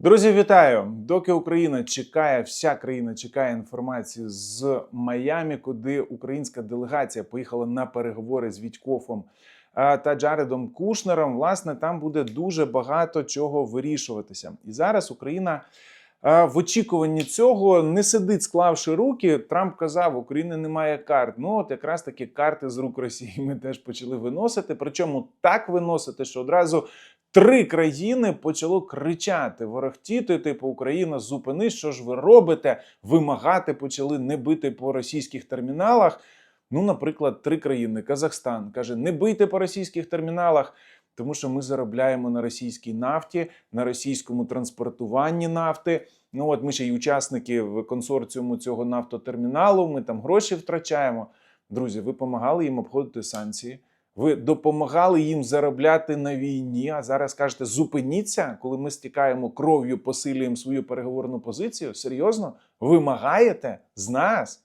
Друзі, вітаю! Доки Україна чекає, вся країна чекає інформації з Майамі, куди українська делегація поїхала на переговори з Вітькофом е, та Джаредом Кушнером. Власне, там буде дуже багато чого вирішуватися. І зараз Україна е, в очікуванні цього не сидить, склавши руки. Трамп казав, України немає карт. Ну, от якраз таки карти з рук Росії ми теж почали виносити. Причому так виносити, що одразу три країни почало кричати, ворохтіти, типу Україна, зупинись, що ж ви робите? Вимагати почали не бити по російських терміналах. Ну, наприклад, три країни. Казахстан каже: не бийте по російських терміналах, тому що ми заробляємо на російській нафті, на російському транспортуванні нафти. Ну от ми ще й учасники в консорціуму цього нафтотерміналу. Ми там гроші втрачаємо. Друзі, ви допомагали їм обходити санкції. Ви допомагали їм заробляти на війні, а зараз кажете, зупиніться, коли ми стікаємо кров'ю, посилюємо свою переговорну позицію. Серйозно? Вимагаєте з нас?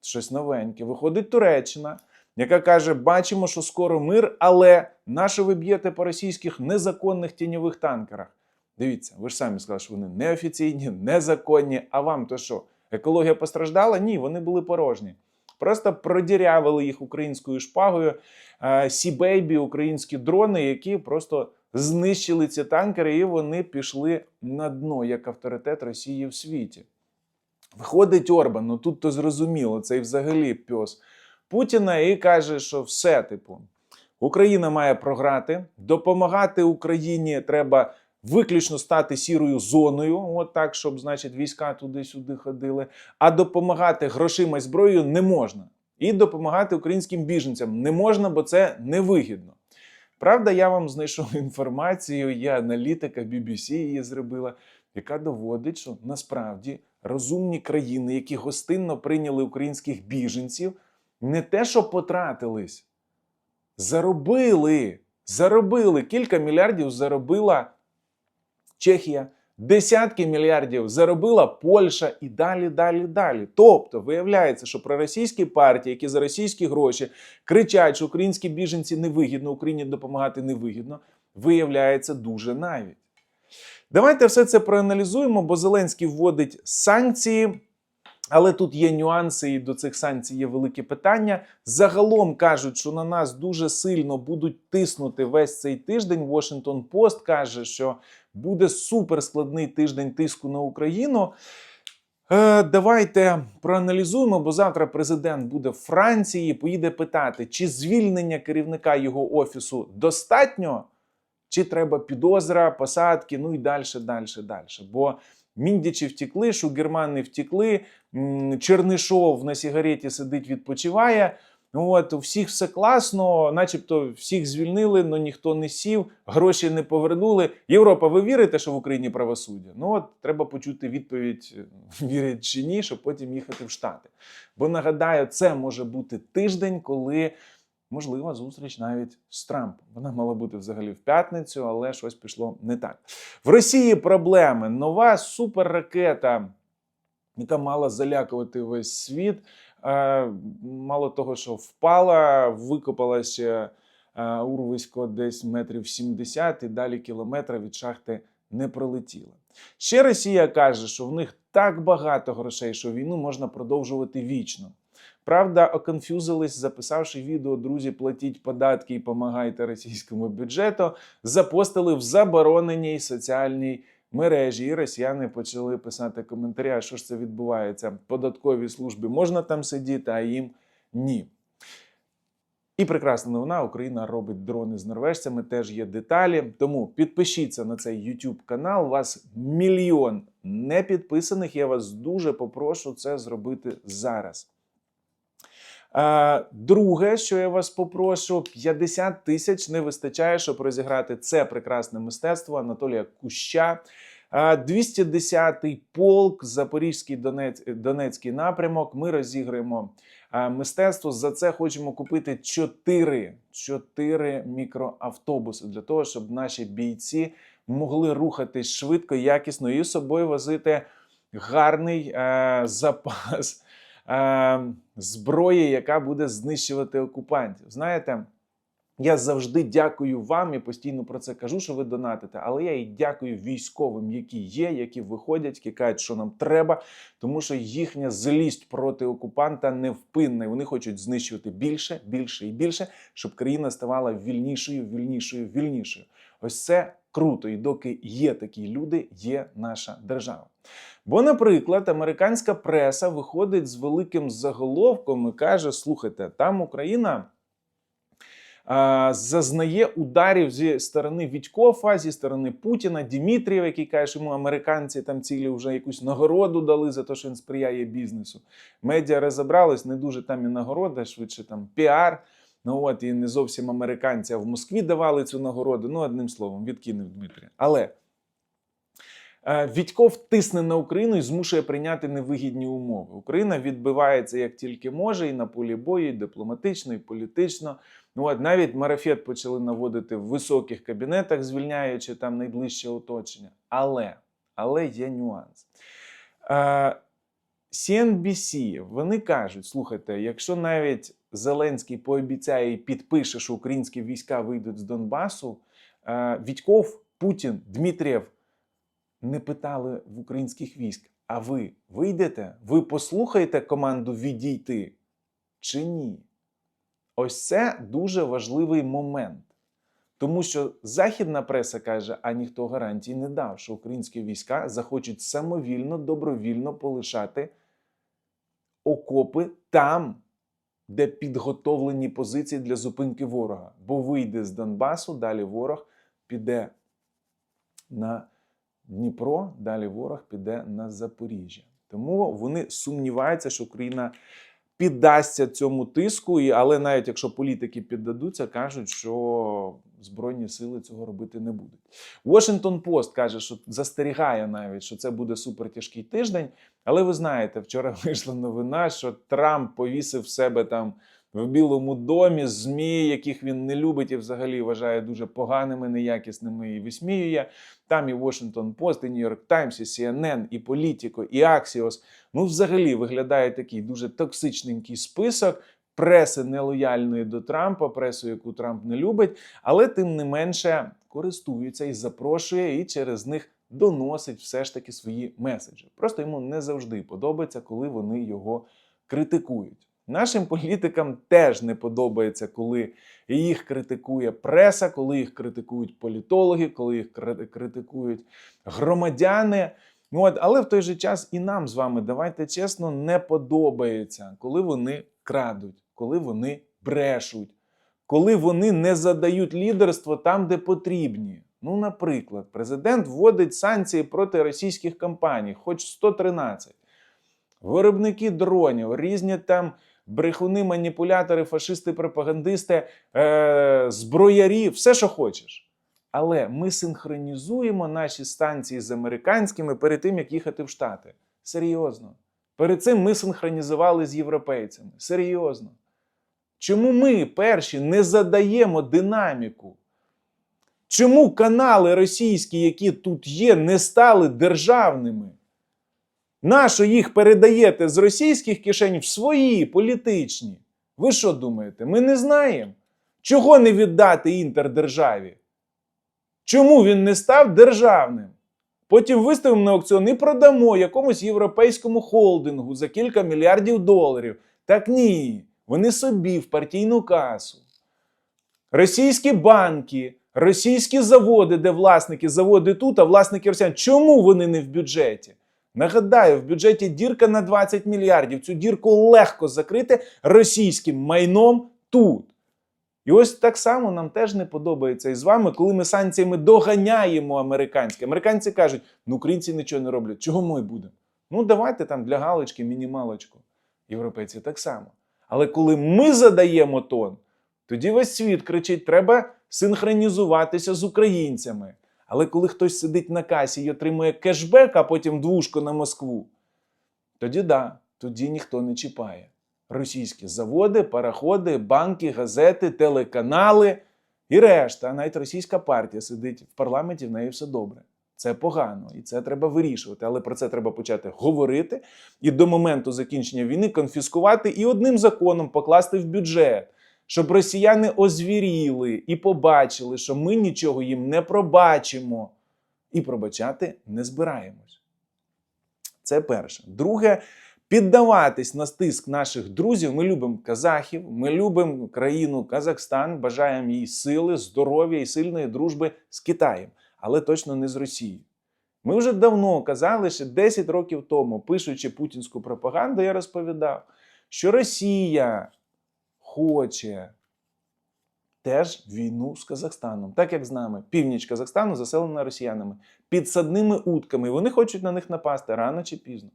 Щось новеньке. Виходить Туреччина, яка каже: бачимо, що скоро мир, але на що ви б'єте по російських незаконних тіньових танкерах? Дивіться, ви ж самі сказали, що вони неофіційні, незаконні. А вам то що? Екологія постраждала? Ні, вони були порожні. Просто продірявили їх українською шпагою. Сі-бейбі, українські дрони, які просто знищили ці танкери, і вони пішли на дно як авторитет Росії в світі. Виходить Орбан, ну тут то зрозуміло, цей взагалі пьос Путіна і каже, що все, типу, Україна має програти, допомагати Україні треба виключно стати сірою зоною, от так, щоб, значить, війська туди-сюди ходили. А допомагати грошима і зброєю не можна. І допомагати українським біженцям не можна, бо це невигідно. Правда, я вам знайшов інформацію, є аналітика BBC її зробила, яка доводить, що насправді розумні країни, які гостинно прийняли українських біженців, не те, що потратились, заробили. Заробили кілька мільярдів заробила Чехія, десятки мільярдів заробила Польща і далі, далі, далі. Тобто, виявляється, що проросійські партії, які за російські гроші кричать, що українські біженці невигідно, Україні допомагати невигідно, виявляється дуже навіть. Давайте все це проаналізуємо, бо Зеленський вводить санкції. Але тут є нюанси, і до цих санкцій є великі питання. Загалом кажуть, що на нас дуже сильно будуть тиснути весь цей тиждень. Washington Post каже, що буде суперскладний тиждень тиску на Україну. Е, Давайте проаналізуємо, бо завтра президент буде в Франції. Поїде питати, чи звільнення керівника його офісу достатньо, чи треба підозра, посадки, ну і далі, далі, далі. Бо Міндічі втекли, Шугермани втекли, Чернишов на сигареті сидить, відпочиває. От, у всіх все класно, начебто всіх звільнили, але ніхто не сів, гроші не повернули. Європа, ви вірите, що в Україні правосуддя? Ну от треба почути відповідь, вірять чи ні, щоб потім їхати в Штати. Бо нагадаю, це може бути тиждень, коли можлива зустріч навіть з Трампом. Вона мала бути взагалі в п'ятницю, але щось пішло не так. В Росії проблеми. Нова суперракета, яка мала залякувати весь світ. Е, Мало того, що впала, викопалася е, урвисько десь метрів 70 і далі кілометра від шахти не пролетіла. Ще Росія каже, що в них так багато грошей, що війну можна продовжувати вічно. Правда, оконфюзились, записавши відео, друзі, платіть податки і помагайте російському бюджету, запостили в забороненій соціальній мережі. І росіяни почали писати коментарі, а що ж це відбувається. Податковій службі можна там сидіти, а їм ні. І прекрасна новина, Україна робить дрони з норвежцями, теж є деталі. Тому підпишіться на цей YouTube канал. У вас мільйон непідписаних. Я вас дуже попрошу це зробити зараз. Друге, що я вас попрошу, 50 тисяч не вистачає, щоб розіграти це прекрасне мистецтво Анатолія Куща. 210-й полк, Запорізький Донець, Донецький напрямок. Ми розіграємо мистецтво. За це хочемо купити 4, 4 мікроавтобуси для того, щоб наші бійці могли рухатись швидко, якісно і собою возити гарний е, запас е, зброї, яка буде знищувати окупантів. Знаєте, Я завжди дякую вам і постійно про це кажу, що ви донатите. Але я і дякую військовим, які є, які виходять, які кажуть, що нам треба, тому що їхня злість проти окупанта невпинна. І вони хочуть знищувати більше, більше і більше, щоб країна ставала вільнішою, вільнішою, вільнішою. Ось це круто. І доки є такі люди, є наша держава. Бо, наприклад, американська преса виходить з великим заголовком і каже: слухайте, там Україна зазнає ударів зі сторони Вітькофа, зі сторони Путіна, Дімітрієва, який каже, що йому американці там цілі вже якусь нагороду дали за те, що він сприяє бізнесу. Медіа розібрались, не дуже там і нагорода, швидше там піар. Ну от і не зовсім американці, а в Москві давали цю нагороду. Ну, одним словом, відкинув Дмитрія. Але е, Вітьков тисне на Україну і змушує прийняти невигідні умови. Україна відбивається як тільки може, і на полі бою, і дипломатично, і політично. Ну от навіть марафет почали наводити в високих кабінетах, звільняючи там найближче оточення. Але, але є нюанс. Е, CNBC, вони кажуть: слухайте, якщо навіть Зеленський пообіцяє і підпише, що українські війська вийдуть з Донбасу, е, Вітьков, Путін, Дмитрієв не питали в українських військ. А ви вийдете? Ви послухаєте команду відійти чи ні? Ось це дуже важливий момент. Тому що західна преса каже, а ніхто гарантій не дав, що українські війська захочуть самовільно, добровільно полишати окопи там, де підготовлені позиції для зупинки ворога. Бо вийде з Донбасу, далі ворог піде на Дніпро, далі ворог піде на Запоріжжя. Тому вони сумніваються, що Україна піддасться цьому тиску, але навіть якщо політики піддадуться, кажуть, що Збройні сили цього робити не будуть. Washington Post каже, що застерігає навіть, що це буде супертяжкий тиждень. Але ви знаєте, вчора вийшла новина, що Трамп повісив себе там в Білому домі ЗМІ, яких він не любить і взагалі вважає дуже поганими, неякісними і висміює. Там і Washington Post, і New York Times, і CNN, і Politico, і Axios. Ну, взагалі виглядає такий дуже токсичненький список. Преси нелояльної до Трампа, пресу, яку Трамп не любить, але тим не менше користується і запрошує, і через них доносить все ж таки свої меседжі. Просто йому не завжди подобається, коли вони його критикують. Нашим політикам теж не подобається, коли їх критикує преса, коли їх критикують політологи, коли їх критикують громадяни. От, але в той же час і нам з вами, давайте чесно, не подобається, коли вони крадуть, коли вони брешуть, коли вони не задають лідерство там, де потрібні. Ну, наприклад, президент вводить санкції проти російських компаній, хоч 113. Виробники дронів, різні там брехуни, маніпулятори, фашисти, пропагандисти, е- зброярі, все, що хочеш. Але ми синхронізуємо наші станції з американськими перед тим, як їхати в Штати. Серйозно. Перед цим ми синхронізували з європейцями. Серйозно. Чому ми перші не задаємо динаміку? Чому канали російські, які тут є, не стали державними? Нащо їх передаєте з російських кишень в свої політичні? Ви що думаєте? Ми не знаємо. Чого не віддати інтердержаві? Чому він не став державним? Потім виставимо на аукціон і продамо якомусь європейському холдингу за кілька мільярдів доларів. Так ні, вони собі в партійну касу. Російські банки, російські заводи, де власники заводи тут, а власники росіян. Чому вони не в бюджеті? Нагадаю, в бюджеті дірка на 20 мільярдів. Цю дірку легко закрити російським майном тут. І ось так само нам теж не подобається і з вами, коли ми санкціями доганяємо американське. Американці кажуть, ну українці нічого не роблять. Чого ми будемо? Ну давайте там для галочки мінімалочку. Європейці так само. Але коли ми задаємо тон, тоді весь світ кричить: треба синхронізуватися з українцями. Але коли хтось сидить на касі і отримує кешбек, а потім двушку на Москву, тоді да, тоді ніхто не чіпає. Російські заводи, пароходи, банки, газети, телеканали і решта. Навіть російська партія сидить в парламенті, в неї все добре. Це погано, і це треба вирішувати. Але про це треба почати говорити і до моменту закінчення війни конфіскувати і одним законом покласти в бюджет. Щоб росіяни озвіріли і побачили, що ми нічого їм не пробачимо і пробачати не збираємось. Це перше. Друге, піддаватись на стиск наших друзів. Ми любимо казахів, ми любимо країну Казахстан, бажаємо їй сили, здоров'я і сильної дружби з Китаєм, але точно не з Росією. Ми вже давно казали, ще 10 років тому, пишучи путінську пропаганду, я розповідав, що Росія хоче теж війну з Казахстаном, так як з нами. Північ Казахстану заселена росіянами, підсадними утками. Вони хочуть на них напасти рано чи пізно.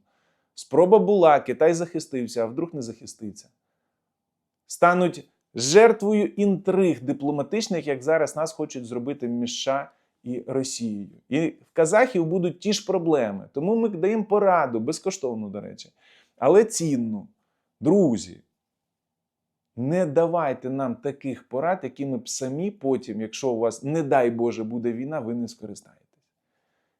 Спроба була, Китай захистився, а вдруг не захиститься. Стануть жертвою інтриг дипломатичних, як зараз нас хочуть зробити між США і Росією. І в казахів будуть ті ж проблеми. Тому ми даємо пораду, безкоштовну, до речі, але цінну. Друзі, не давайте нам таких порад, якими б самі потім, якщо у вас, не дай Боже, буде війна, ви не скористаєтесь.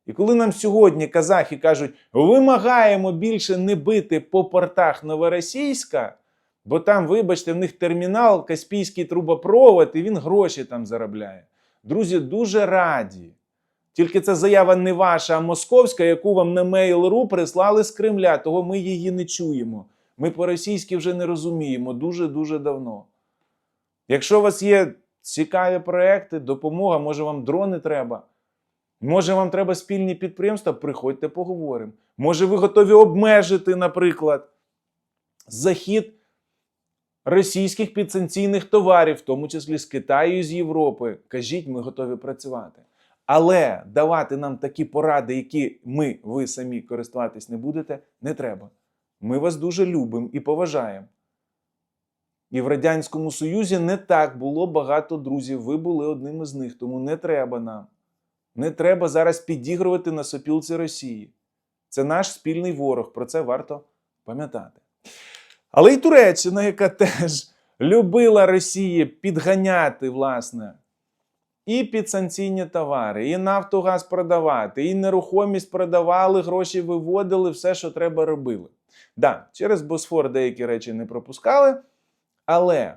І коли нам сьогодні казахи кажуть, вимагаємо більше не бити по портах Новоросійська, бо там, вибачте, в них термінал, Каспійський трубопровод, і він гроші там заробляє. Друзі, дуже раді. Тільки це заява не ваша, а московська, яку вам на Mail.ru прислали з Кремля, того ми її не чуємо. Ми по-російськи вже не розуміємо дуже-дуже давно. Якщо у вас є цікаві проекти, допомога, може вам дрони треба. Може, вам треба спільні підприємства, приходьте поговоримо. Може, ви готові обмежити, наприклад, захід російських підсанкційних товарів, в тому числі з Китаю і з Європи. Кажіть, ми готові працювати. Але давати нам такі поради, які ми, ви самі користуватись не будете, не треба. Ми вас дуже любимо і поважаємо. І в Радянському Союзі не так було багато друзів. Ви були одним із них, тому не треба нам. Не треба зараз підігрувати на сопілці Росії. Це наш спільний ворог, про це варто пам'ятати. Але й Туреччина, яка теж любила Росії підганяти, власне, і підсанкційні товари, і нафту газ продавати, і нерухомість продавали, гроші виводили, все, що треба, робили. Да, через Босфор деякі речі не пропускали, але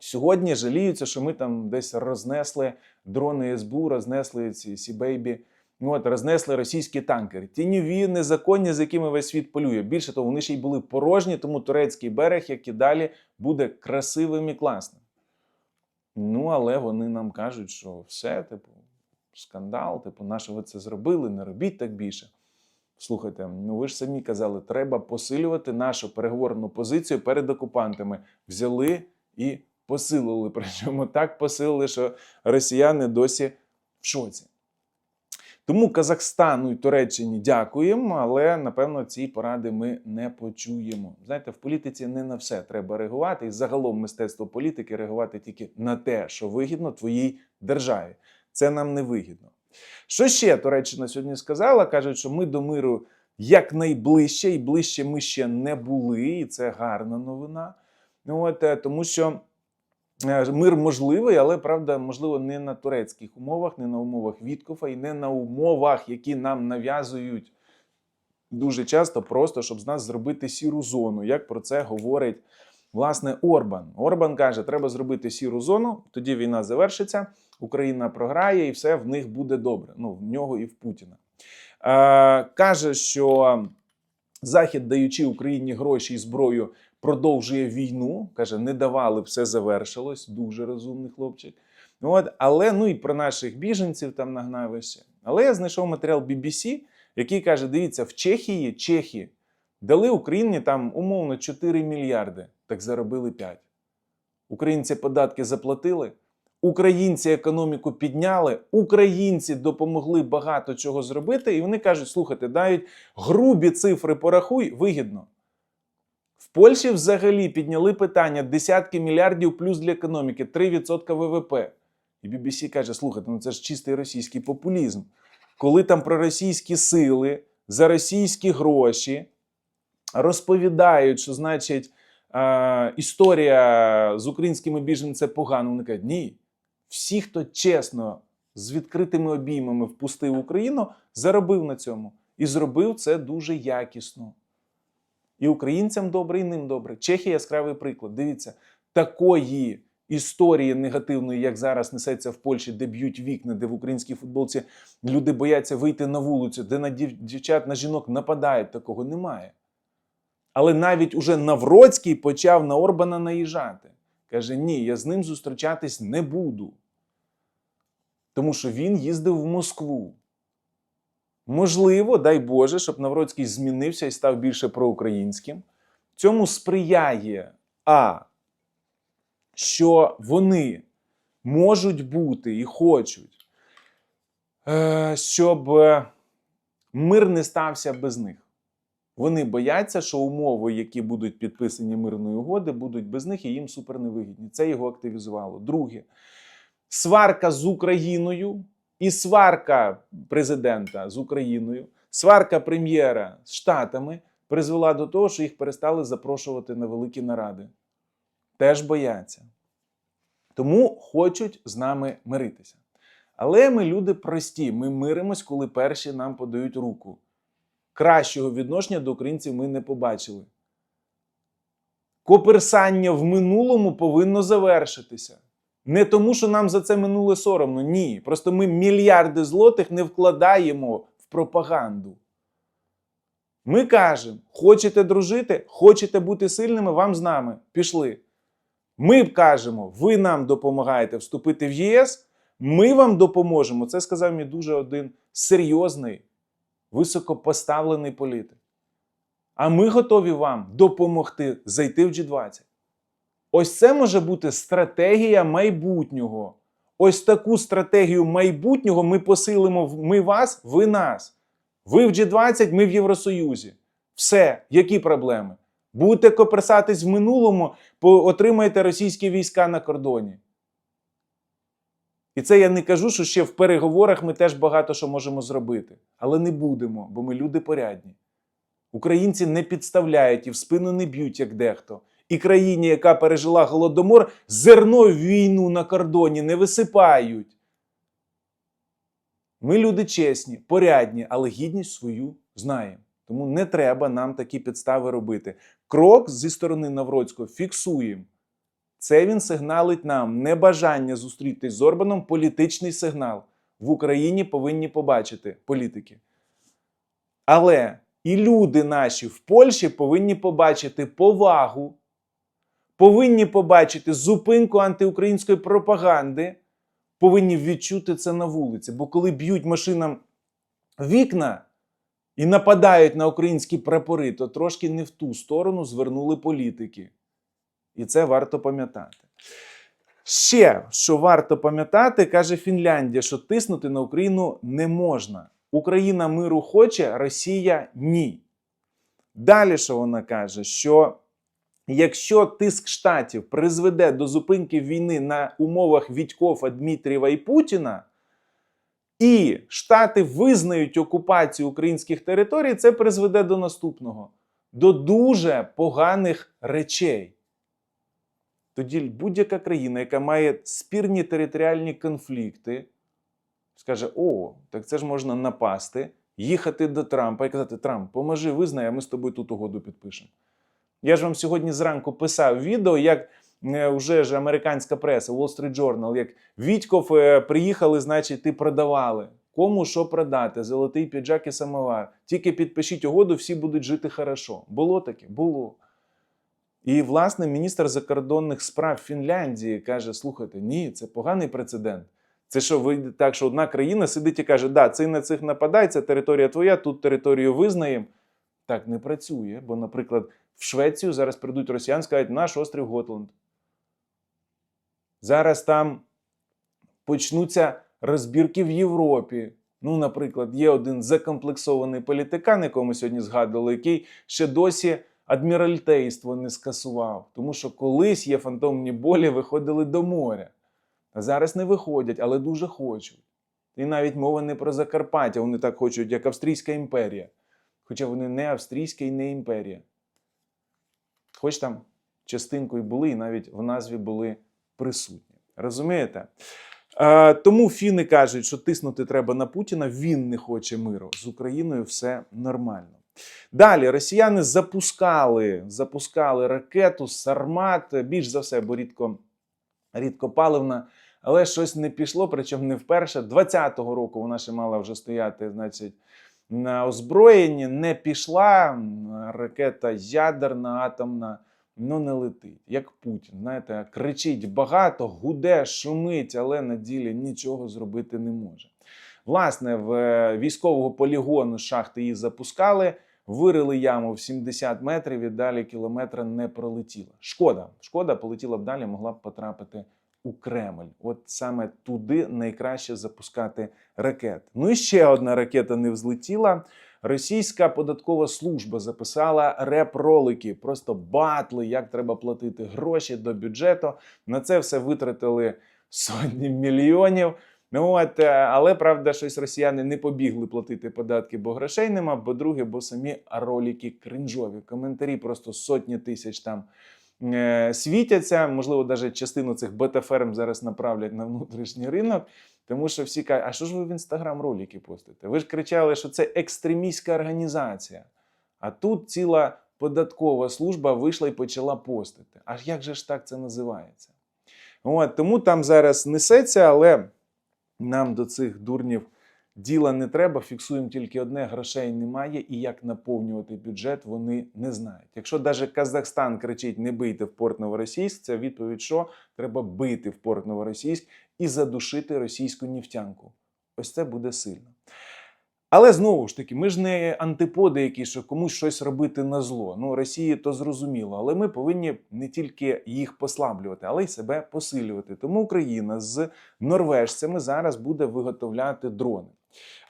сьогодні жаліються, що ми там десь рознесли дрони СБУ, рознесли ці Сібейбі. Ну, от, рознесли російські танкери. Тіньові, незаконні, з якими весь світ полює. Більше того, вони ще й були порожні, тому турецький берег, як і далі, буде красивим і класним. Ну, але вони нам кажуть, що все, типу, скандал, типу, наше ви це зробили, не робіть так більше. Слухайте, ну ви ж самі казали, треба посилювати нашу переговорну позицію перед окупантами. Взяли і посилили. Причому так посилили, що росіяни досі в шоці. Тому Казахстану і Туреччині дякуємо, але напевно ці поради ми не почуємо. Знаєте, в політиці не на все треба реагувати, і загалом мистецтво політики реагувати тільки на те, що вигідно твоїй державі. Це нам не вигідно. Що ще Туреччина сьогодні сказала? Кажуть, що ми до миру якнайближче, і ближче ми ще не були, і це гарна новина. Ну, От, е, тому що мир можливий, але правда, можливо, не на турецьких умовах, не на умовах Віткофа і не на умовах, які нам нав'язують дуже часто, просто щоб з нас зробити сіру зону. Як про це говорить власне Орбан? Орбан каже, треба зробити сіру зону, тоді війна завершиться, Україна програє, і все в них буде добре. Ну, в нього і в Путіна. Е, каже, що Захід, даючи Україні гроші і зброю, продовжує війну. Каже, не давали, все завершилось. Дуже розумний хлопчик. От, але ну і про наших біженців там нагнав. Але я знайшов матеріал BBC, який каже: дивіться, в Чехії Чехи дали Україні там умовно 4 мільярди, так заробили 5. Українці податки заплатили. Українці економіку підняли, українці допомогли багато чого зробити, і вони кажуть: слухайте, навіть грубі цифри порахуй, вигідно. Польщі взагалі підняли питання десятки мільярдів плюс для економіки, 3% ВВП. І BBC каже: слухайте, ну це ж чистий російський популізм. Коли там проросійські сили за російські гроші розповідають, що значить історія з українськими біженцями погано, вони кажуть, ні. Всі, хто чесно з відкритими обіймами впустив Україну, заробив на цьому. І зробив це дуже якісно. І українцям добре, і ним добре. Чехія яскравий приклад. Дивіться, такої історії негативної, як зараз несеться в Польщі, де б'ють вікна, де в українській футболці люди бояться вийти на вулицю, де на дів- дівчат, на жінок нападають, такого немає. Але навіть уже Навроцький почав на Орбана наїжджати. Каже: ні, я з ним зустрічатись не буду. Тому що він їздив в Москву. Можливо, дай Боже, щоб Навроцький змінився і став більше проукраїнським. Цьому сприяє А, що вони можуть бути і хочуть, е, щоб е, мир не стався без них. Вони бояться, що умови, які будуть підписані мирної угоди, будуть без них і їм супер невигідні. Це його активізувало. Друге, сварка з Україною і сварка президента з Україною, сварка прем'єра з Штатами призвела до того, що їх перестали запрошувати на великі наради. Теж бояться. Тому хочуть з нами миритися. Але ми люди прості, ми миримось, коли перші нам подають руку. Кращого відношення до українців ми не побачили. Коперсання в минулому повинно завершитися. Не тому, що нам за це минуле соромно. Ні. Просто ми мільярди злотих не вкладаємо в пропаганду. Ми кажемо: хочете дружити, хочете бути сильними, вам з нами. Пішли. Ми кажемо, ви нам допомагаєте вступити в ЄС, ми вам допоможемо. Це сказав мені дуже один серйозний, високопоставлений політик. А ми готові вам допомогти зайти в G20. Ось це може бути стратегія майбутнього. Ось таку стратегію майбутнього ми посилимо ми вас, ви нас. Ви в G20, ми в Євросоюзі. Все, які проблеми? Будете коперсатись в минулому, отримаєте російські війська на кордоні. І це я не кажу, що ще в переговорах ми теж багато що можемо зробити. Але не будемо, бо ми люди порядні. Українці не підставляють і в спину не б'ють, як дехто. І країні, яка пережила голодомор, зерно в війну на кордоні не висипають. Ми люди чесні, порядні, але гідність свою знаємо. Тому не треба нам такі підстави робити. Крок зі сторони Навроцького фіксуємо. Це він сигналить нам небажання зустрітись з Орбаном політичний сигнал. В Україні повинні побачити політики. Але і люди наші в Польщі повинні побачити повагу, повинні побачити зупинку антиукраїнської пропаганди, повинні відчути це на вулиці. Бо коли б'ють машинам вікна і нападають на українські прапори, то трошки не в ту сторону звернули політики. І це варто пам'ятати. Ще, що варто пам'ятати, каже Фінляндія, що тиснути на Україну не можна. Україна миру хоче, Росія ні. Далі, що вона каже, що якщо тиск штатів призведе до зупинки війни на умовах Відькова, Дмитрієва і Путіна, і Штати визнають окупацію українських територій, це призведе до наступного: до дуже поганих речей. Тоді будь-яка країна, яка має спірні територіальні конфлікти, скаже: О, так це ж можна напасти, їхати до Трампа і казати: Трамп, поможи, визнай, а ми з тобою тут угоду підпишемо. Я ж вам сьогодні зранку писав відео, як е, вже ж американська преса, Wall Street Journal, як Вітьков е, приїхали, значить, і продавали. Кому що продати? Золотий піджак і самовар. Тільки підпишіть угоду, всі будуть жити хорошо. Було таке? Було. І, власне, міністр закордонних справ Фінляндії каже: слухайте, ні, це поганий прецедент. Це що вийде так, що одна країна сидить і каже, да, цей на цих нападає, це територія твоя, тут територію визнаємо. Так не працює. Бо, наприклад, в Швецію зараз прийдуть росіяни, скажуть, наш острів Готланд. Зараз там почнуться розбірки в Європі. Ну, наприклад, є один закомплексований політикан, якого ми сьогодні згадували, який ще досі адміральтейство не скасував. Тому що колись є фантомні болі, виходили до моря. А зараз не виходять, але дуже хочуть. І навіть мова не про Закарпаття, вони так хочуть, як Австрійська імперія. Хоча вони не австрійська і не імперія. Хоч там частинкою були, і навіть в назві були присутні. Розумієте? Е, тому фіни кажуть, що тиснути треба на Путіна, він не хоче миру. З Україною все нормально. Далі росіяни запускали, запускали ракету Сармат, більш за все, бо рідко, рідкопаливна, але щось не пішло, причому не вперше. 20-го року вона ще мала вже стояти, значить, на озброєнні, не пішла. Ракета ядерна, атомна, ну не летить. Як Путін, знаєте, кричить багато, гуде, шумить, але на ділі нічого зробити не може. Власне, в е, військового полігону шахти її запускали, вирили яму в 70 метрів і далі кілометра не пролетіла. Шкода, шкода, полетіла б далі, могла б потрапити у Кремль. От саме туди найкраще запускати ракет. Ну і ще одна ракета не взлетіла. Російська податкова служба записала реп-ролики, просто батли, як треба платити гроші до бюджету. На це все витратили сотні мільйонів. Ну от, е, але правда, щось росіяни не побігли платити податки, бо грошей нема. Бо друге, бо самі ролики кринжові. Коментарі просто сотні тисяч там світяться. Можливо, навіть частину цих бета-ферм зараз направлять на внутрішній ринок. Тому що всі кажуть, а що ж ви в інстаграм ролики постите? Ви ж кричали, що це екстремістська організація. А тут ціла податкова служба вийшла і почала постити. Аж як же ж так це називається? От, тому там зараз несеться, але нам до цих дурнів діла не треба. Фіксуємо тільки одне: грошей немає, і як наповнювати бюджет вони не знають. Якщо навіть Казахстан кричить не бийте в порт Новоросійськ, це відповідь, що треба бити в порт Новоросійськ і задушити російську нефтянку. Ось це буде сильно. Але знову ж таки, ми ж не антиподи, які що комусь щось робити на зло. Ну, Росії то зрозуміло, але ми повинні не тільки їх послаблювати, але й себе посилювати. Тому Україна з норвежцями зараз буде виготовляти дрони.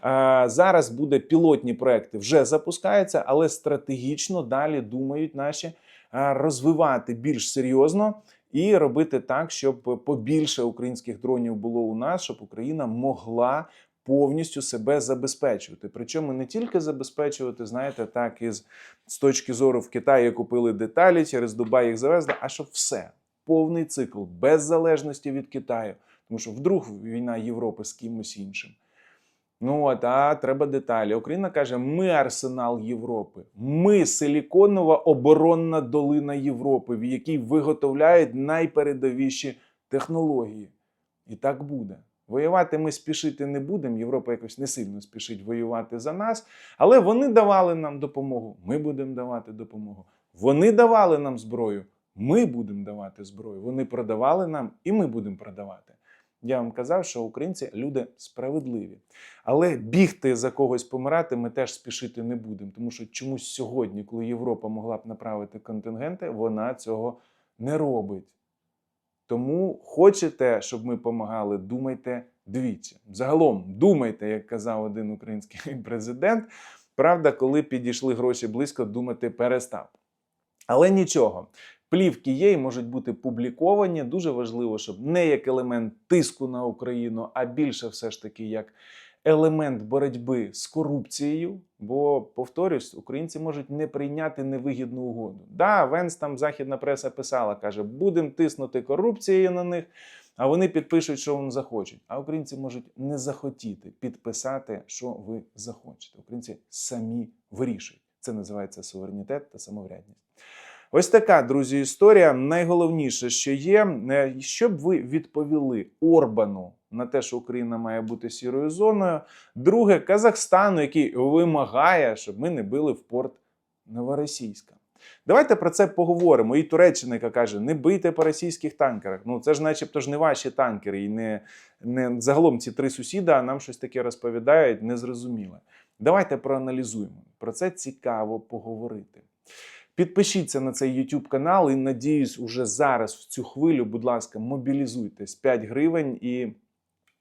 А, Зараз буде пілотні проекти, вже запускаються, але стратегічно далі думають наші розвивати більш серйозно і робити так, щоб побільше українських дронів було у нас, щоб Україна могла повністю себе забезпечувати. Причому не тільки забезпечувати, знаєте, так із з точки зору в Китаї купили деталі, через Дубай їх завезли, а щоб все, повний цикл, без залежності від Китаю. Тому що вдруг війна Європи з кимось іншим. Ну от, а треба деталі. Україна каже: ми арсенал Європи, ми силіконова оборонна долина Європи, в якій виготовляють найпередовіші технології. І так буде. Воювати ми спішити не будемо. Європа якось не сильно спішить воювати за нас, але вони давали нам допомогу. Ми будемо давати допомогу. Вони давали нам зброю. Ми будемо давати зброю. Вони продавали нам, і ми будемо продавати. Я вам казав, що українці люди справедливі. Але бігти за когось помирати ми теж спішити не будемо. Тому що чомусь сьогодні, коли Європа могла б направити контингенти, вона цього не робить. Тому хочете, щоб ми допомагали, думайте двічі. Загалом думайте, як казав один український президент. Правда, коли підійшли гроші близько, думати перестав. Але нічого. Плівки є і можуть бути публіковані. Дуже важливо, щоб не як елемент тиску на Україну, а більше все ж таки як елемент боротьби з корупцією. Бо, повторюсь, українці можуть не прийняти невигідну угоду. Да, Венс там західна преса писала, каже, будемо тиснути корупцією на них, а вони підпишуть, що вони захочуть. А українці можуть не захотіти підписати, що ви захочете. Українці самі вирішують. Це називається суверенітет та самоврядність. Ось така, друзі, історія. Найголовніше, що є, е, щоб ви відповіли Орбану на те, що Україна має бути сірою зоною. Друге, Казахстану, який вимагає, щоб ми не били в порт Новоросійська. Давайте про це поговоримо. І Туреччина, яка каже, не бийте по російських танкерах. Ну це ж, начебто, ж не ваші танкери, і не, не загалом ці три сусіда а нам щось таке розповідають, незрозуміле. Давайте проаналізуємо. Про це цікаво поговорити. Підпишіться на цей YouTube канал і надіюсь, уже зараз в цю хвилю, будь ласка, мобілізуйтесь 5 гривень і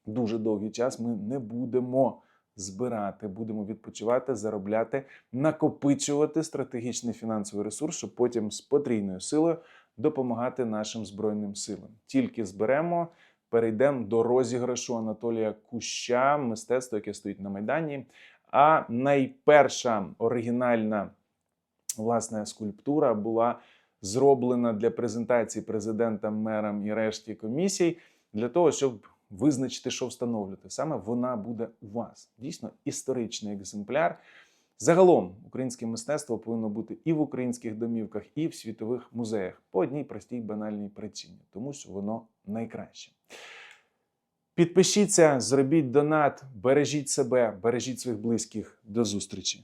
дуже довгий час ми не будемо збирати, будемо відпочивати, заробляти, накопичувати стратегічний фінансовий ресурс, щоб потім з потрійною силою допомагати нашим збройним силам. Тільки зберемо. Перейдемо до розіграшу Анатолія Куща, мистецтво, яке стоїть на Майдані. А найперша оригінальна власне скульптура була зроблена для презентації президентам, мерам і решті комісій для того, щоб визначити, що встановлювати. Саме вона буде у вас. Дійсно історичний екземпляр. Загалом українське мистецтво повинно бути і в українських домівках, і в світових музеях по одній простій банальній причині, тому що воно найкраще. Підпишіться, зробіть донат, бережіть себе, бережіть своїх близьких. До зустрічі!